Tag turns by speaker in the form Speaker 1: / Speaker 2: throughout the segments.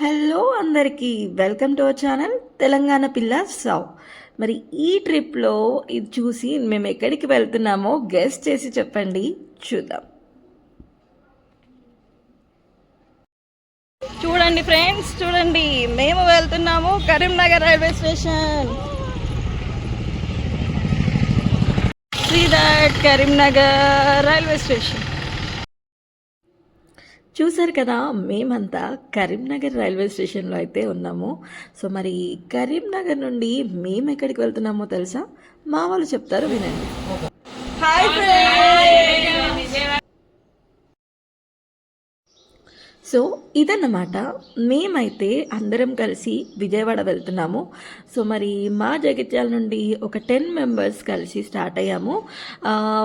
Speaker 1: Hello అందరికీ welcome to our channel Telangana Pilla సావ్. మరి ఈ ట్రిప్లో ఇది చూసి మేము ఎక్కడికి వెళ్తున్నామో గెస్ట్ చేసి చెప్పండి చూద్దాం.
Speaker 2: చూడండి ఫ్రెండ్స్ చూడండి. మేము వెళ్తున్నాము కరీంనగర్ రైల్వే స్టేషన్. శ్రీదాట్ దట్ కరీంనగర్ రైల్వే స్టేషన్.
Speaker 1: చూశారు కదా మేమంతా కరీంనగర్ రైల్వే స్టేషన్లో అయితే ఉన్నాము. సో మరి కరీంనగర్ నుండి మేము ఎక్కడికి వెళ్తున్నామో తెలుసా? మా వాళ్ళు చెప్తారు వినండి.
Speaker 2: హాయ్
Speaker 1: సో ఇదన్నమాట. మేమైతే అందరం కలిసి విజయవాడ వెళ్తున్నాము. సో మరి మా జగిత్యాల నుండి ఒక టెన్ మెంబర్స్ కలిసి స్టార్ట్ అయ్యాము.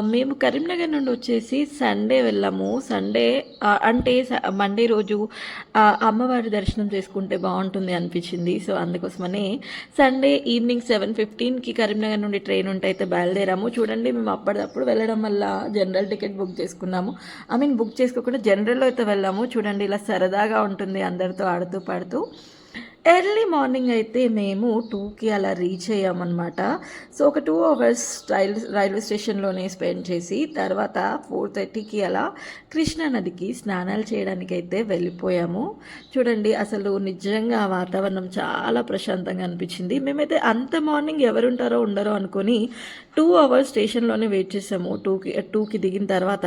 Speaker 1: మేము కరీంనగర్ నుండి వచ్చేసి సండే వెళ్ళాము. సండే అంటే స- మండే రోజు అమ్మవారి దర్శనం చేసుకుంటే బాగుంటుంది అనిపించింది. సో అందుకోసమనే సండే ఈవినింగ్ సెవెన్ ఫిఫ్టీన్కి కరీంనగర్ నుండి ట్రైన్ ఉంటే అయితే బయలుదేరాము. చూడండి మేము అప్పటిదప్పుడు వెళ్ళడం వల్ల జనరల్ టికెట్ బుక్ చేసుకున్నాము. ఐ మీన్ బుక్ చేసుకోకుండా జనరల్లో అయితే వెళ్ళాము. చూడండి ఇలా సరదాగా ఉంటుంది అందరితో ఆడుతూ పాడుతూ. ఎర్లీ మార్నింగ్ అయితే మేము టూకి అలా రీచ్ అయ్యామన్నమాట. సో ఒక టూ అవర్స్ రైల్ రైల్వే స్టేషన్లోనే స్పెండ్ చేసి తర్వాత ఫోర్ థర్టీకి అలా కృష్ణా నదికి స్నానాలు చేయడానికి అయితే వెళ్ళిపోయాము. చూడండి అసలు నిజంగా వాతావరణం చాలా ప్రశాంతంగా అనిపించింది. మేమైతే అంత మార్నింగ్ ఎవరుంటారో ఉండరో అనుకొని టూ అవర్స్ స్టేషన్లోనే వెయిట్ చేసాము. టూకి టూకి దిగిన తర్వాత.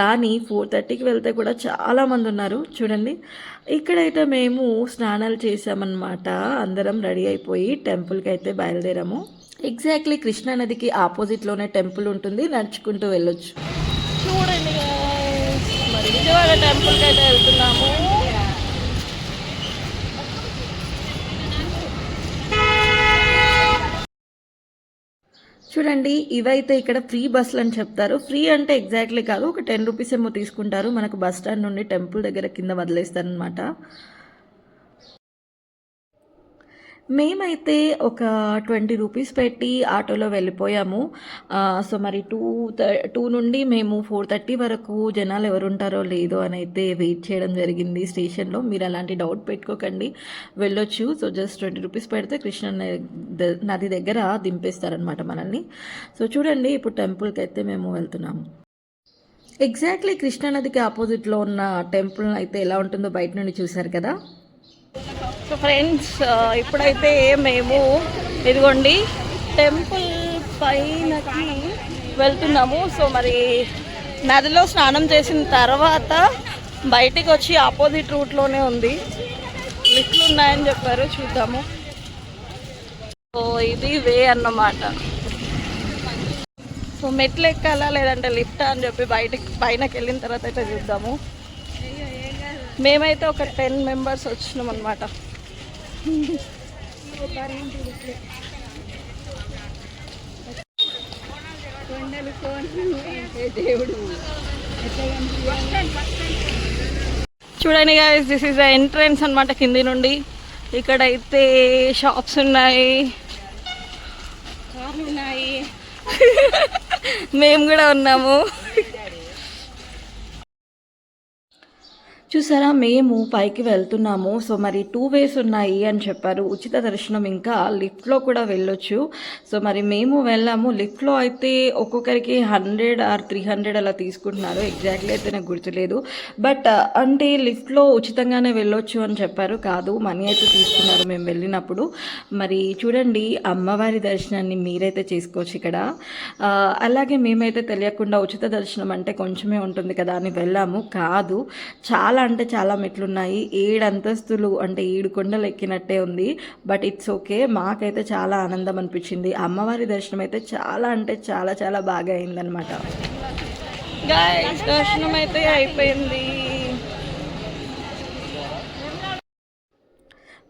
Speaker 1: కానీ ఫోర్ థర్టీకి వెళ్తే కూడా చాలామంది ఉన్నారు. చూడండి ఇక్కడైతే మేము స్నానాలు చేసామన్నమాట అందరం రెడీ అయిపోయి టెంపుల్కి అయితే బయలుదేరాము. ఎగ్జాక్ట్లీ కృష్ణా నదికి ఆపోజిట్లోనే టెంపుల్ ఉంటుంది. నడుచుకుంటూ వెళ్ళొచ్చు.
Speaker 2: చూడండి మరి విజయవాడ టెంపుల్కి అయితే వెళ్తున్నాము.
Speaker 1: చూడండి ఇవైతే ఇక్కడ ఫ్రీ బస్సులు అని చెప్తారు. ఫ్రీ అంటే ఎగ్జాక్ట్లీ కాదు ఒక టెన్ రూపీస్ ఏమో తీసుకుంటారు. మనకు బస్ స్టాండ్ నుండి టెంపుల్ దగ్గర కింద వదిలేస్తారనమాట మేమైతే ఒక ట్వంటీ రూపీస్ పెట్టి ఆటోలో వెళ్ళిపోయాము. సో మరి టూ టూ నుండి మేము ఫోర్ థర్టీ వరకు జనాలు ఎవరు ఉంటారో లేదో అని అయితే వెయిట్ చేయడం జరిగింది స్టేషన్లో. మీరు అలాంటి డౌట్ పెట్టుకోకండి. వెళ్ళొచ్చు. సో జస్ట్ ట్వంటీ రూపీస్ పెడితే కృష్ణ ద- నది దగ్గర దింపేస్తారనమాట మనల్ని. సో చూడండి ఇప్పుడు టెంపుల్కి అయితే మేము వెళ్తున్నాము. ఎగ్జాక్ట్లీ కృష్ణానదికి ఆపోజిట్లో ఉన్న టెంపుల్ అయితే ఎలా ఉంటుందో బయట నుండి చూశారు కదా?
Speaker 2: సో ఫ్రెండ్స్ uh, ఇప్పుడైతే మేము ఇదిగోండి టెంపుల్ పైనకి వెళ్తున్నాము. సో మరి నదిలో స్నానం చేసిన తర్వాత బయటికి వచ్చి ఆపోజిట్ రూట్లోనే ఉంది. లిఫ్ట్లు ఉన్నాయని చెప్పారు చూద్దాము. సో ఇది వే అన్నమాట. సో మెట్లు ఎక్కాలా లేదంటే లిఫ్ట్ అని చెప్పి బయటికి పైనకి వెళ్ళిన తర్వాత అయితే చూద్దాము. మేమైతే ఒక టెన్ మెంబర్స్ వచ్చినాం అనమాట చూడండి guys this is the entrance అనమాట కింది నుండి. ఇక్కడైతే షాప్స్ ఉన్నాయి. ఉన్నాయి. మేము కూడా ఉన్నాము.
Speaker 1: చూసారా మేము పైకి వెళ్తున్నాము. సో మరి టూ వేస్ ఉన్నాయి అని చెప్పారు. ఉచిత దర్శనం ఇంకా లిఫ్ట్లో కూడా వెళ్ళొచ్చు. సో మరి మేము వెళ్ళాము. లిఫ్ట్లో అయితే ఒక్కొక్కరికి హండ్రెడ్ ఆర్ త్రీ హండ్రెడ్ అలా తీసుకుంటున్నారు. ఎగ్జాక్ట్లీ అయితే నాకు గుర్తులేదు. బట్ అంటే లిఫ్ట్లో ఉచితంగానే వెళ్ళొచ్చు అని చెప్పారు. కాదు మనీ అయితే తీసుకున్నారు మేము వెళ్ళినప్పుడు. మరి చూడండి అమ్మవారి దర్శనాన్ని మీరైతే చేసుకోవచ్చు ఇక్కడ. అలాగే మేమైతే తెలియకుండా ఉచిత దర్శనం అంటే కొంచెమే ఉంటుంది కదా అని వెళ్ళాము. కాదు చాలా అంటే చాలా మెట్లు ఉన్నాయి ఏడు అంతస్తులు అంటే ఏడు కొండలు ఎక్కినట్టే ఉంది. But it's okay. మాకైతే చాలా ఆనందం అనిపించింది. అమ్మవారి దర్శనం అయితే చాలా అంటే చాలా చాలా బాగా అయిందనమాట
Speaker 2: దర్శనం అయితే అయిపోయింది.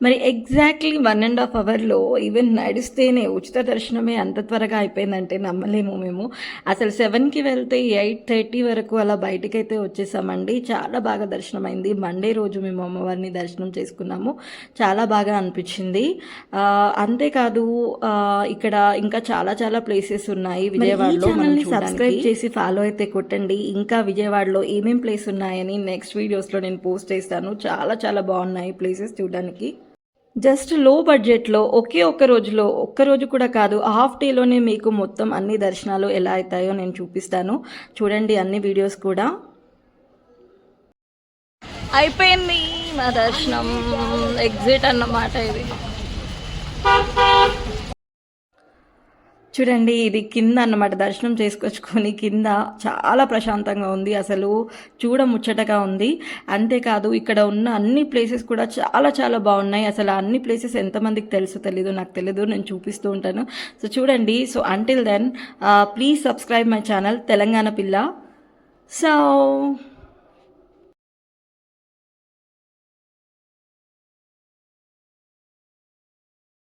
Speaker 1: మరి ఎగ్జాక్ట్లీ వన్ అండ్ హాఫ్ అవర్లో ఈవెన్ నడిస్తేనే ఉచిత దర్శనమే అంత త్వరగా అయిపోయిందంటే నమ్మలేము మేము. అసలు సెవెన్కి వెళ్తే ఎయిట్ థర్టీ వరకు అలా బయటకైతే వచ్చేసామండి. చాలా బాగా దర్శనం అయింది మండే రోజు మేము అమ్మవారిని దర్శనం చేసుకున్నాము. చాలా బాగా అనిపించింది. అంతేకాదు ఇక్కడ ఇంకా చాలా చాలా ప్లేసెస్ ఉన్నాయి విజయవాడలో మనం సబ్స్క్రైబ్ చేసి ఫాలో అయితే కొట్టండి. ఇంకా విజయవాడలో ఏమేం ప్లేస్ ఉన్నాయని నెక్స్ట్ వీడియోస్లో నేను పోస్ట్ చేస్తాను. చాలా చాలా బాగున్నాయి ప్లేసెస్ చూడడానికి. జస్ట్లో బడ్జెట్లో ఒకే ఒక్క రోజులో ఒక్క రోజు కూడా కాదు హాఫ్ డేలోనే మీకు మొత్తం అన్ని దర్శనాలు ఎలా అవుతాయో నేను చూపిస్తాను. చూడండి అన్ని వీడియోస్ కూడా.
Speaker 2: అయిపోయింది మా దర్శనం. ఎగ్జిట్ అన్నమాట ఇది.
Speaker 1: చూడండి ఇది కింద అన్నమాట. దర్శనం చేసుకొచ్చుకొని కింద చాలా ప్రశాంతంగా ఉంది. అసలు చూడ ముచ్చటగా ఉంది. అంతేకాదు ఇక్కడ ఉన్న అన్ని ప్లేసెస్ కూడా చాలా చాలా బాగున్నాయి. అసలు అన్ని ప్లేసెస్ ఎంతమందికి తెలుసో తెలీదు నాకు తెలీదు. నేను చూపిస్తూ ఉంటాను. సో చూడండి. So until then please subscribe my channel Telangana Pilla. So